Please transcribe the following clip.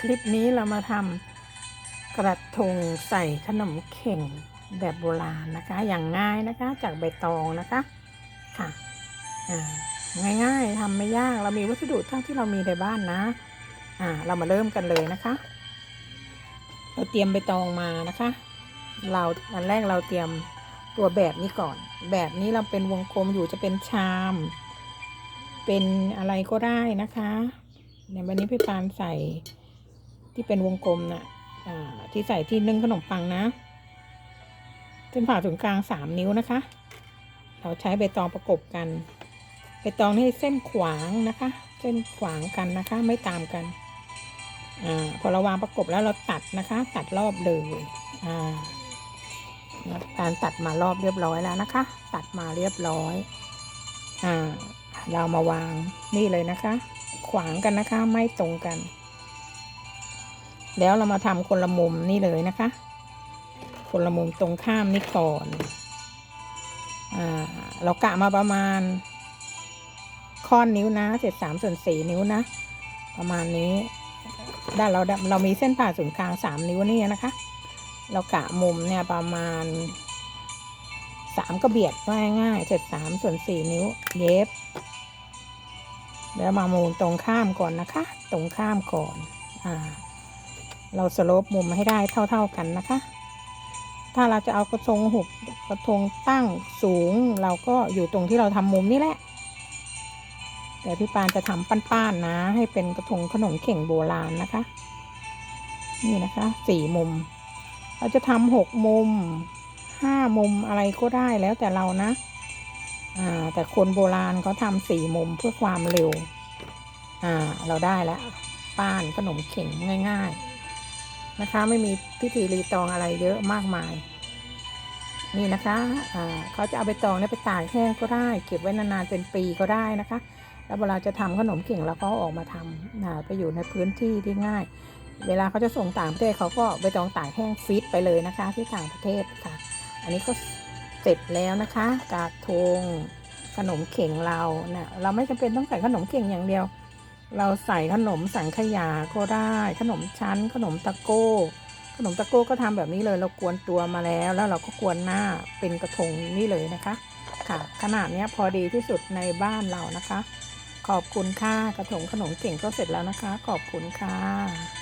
คลิปนี้เรามาทำกระทงใส่ขนมเข่งแบบโบราณนะคะ อย่างง่ายนะคะจากใบตองนะคะค่ะอ่าง่ายๆทำไม่ยากเรามีวัสดุเท่าที่เรามีในบ้านนะอ่าเรามาเริ่มกันเลยนะคะ เราเตรียมใบตองมานะคะ เราอันแรกเราเตรียมตัวแบบนี้ก่อน แบบนี้เราเป็นวงกลมอยู่จะเป็นชาม เป็นอะไรก็ได้นะคะ ในวันนี้พี่ปานใส่ที่เป็นวงกลมน่ะอ่าที่ใส่ที่นึ่งขนมปังนะเส้นผ่าศูนย์กลางสามนิ้วนะคะ เราใช้ใบตองประกบกันใบตองนี่เส้นขวางนะคะ เส้นขวางกันนะคะ ไม่ตามกันอ่าพอเราวางประกบแล้วเราตัดนะคะ ตัดรอบเลยอ่าการตัดมารอบเรียบร้อยแล้วนะคะ ตัดมาเรียบร้อยอ่าเรามาวางนี่เลยนะคะ ขวางกันนะคะ ไม่ตรงกัน แล้วเรามาทำคนละมุมนี่เลยนะคะ คนละมุมตรงข้ามนี่ก่อนอ่าเรากะมาประมาณข้อนนิ้วนะเจ็ดสามส่วนสี่นิ้วนะ ประมาณนี้ด้านเราเรามีเส้นผ่าศูนย์กลางสามนิ้วนี่นะคะ เรากะมุมเนี่ยประมาณสามกระเบียดง่ายๆเจ็ดสามส่วนสี่นิ้ว เย็บ แล้วมามุมตรงข้ามก่อนนะคะ ตรงข้ามก่อนอ่าเราสโลปมุมให้ได้เท่า ๆกันนะคะ ถ้าเราจะเอากระทงหุบกระทงตั้งสูง เราก็อยู่ตรงที่เราทำมุมนี่แหละ แต่พี่ปานจะทำป้านๆนะ ให้เป็นกระทงขนมเข่งโบราณนะคะ นี่นะคะสี่มุม เราจะทำหกมุมห้ามุมอะไรก็ได้แล้วแต่เรานะ แต่คนโบราณเขาทำสี่มุมเพื่อความเร็ว อ่า เราได้แล้วป้านขนมเข่งง่าย ๆ นะคะ ไม่มีพิธีรีตองอะไรเยอะมากมาย นี่นะคะอ่าเขาจะเอาไปตองเนี่ยไปตากแห้งก็ได้ เก็บไว้นานๆเป็นปีก็ได้นะคะ แล้วเวลาจะทำขนมเข่งเราก็ออกมาทำอ่าไปอยู่ในพื้นที่ที่ง่าย เวลาเขาจะส่งต่างประเทศเขาก็ไปตองตากแห้งฟิตไปเลยนะคะ ที่ต่างประเทศค่ะ อันนี้ก็ เสร็จแล้วนะคะกระทงขนมเข่งเราเนะ่ยเราไม่จำเป็นต้องใส่ขนมเข่งอย่างเดียว เราใส่ขนมสังขยาก็ได้ ขนมชั้น ขนมตะโก้ ขนมตะโก้ก็ทำแบบนี้เลย เรากวนตัวมาแล้ว แล้วเราก็กวนหน้าเป็นกระทงนี่เลยนะคะ ค่ะ ขนาดนี้พอดีที่สุดในบ้านเรานะคะ ขอบคุณค่ะกระทงขนมเข่งก็เสร็จแล้วนะคะ ขอบคุณค่ะ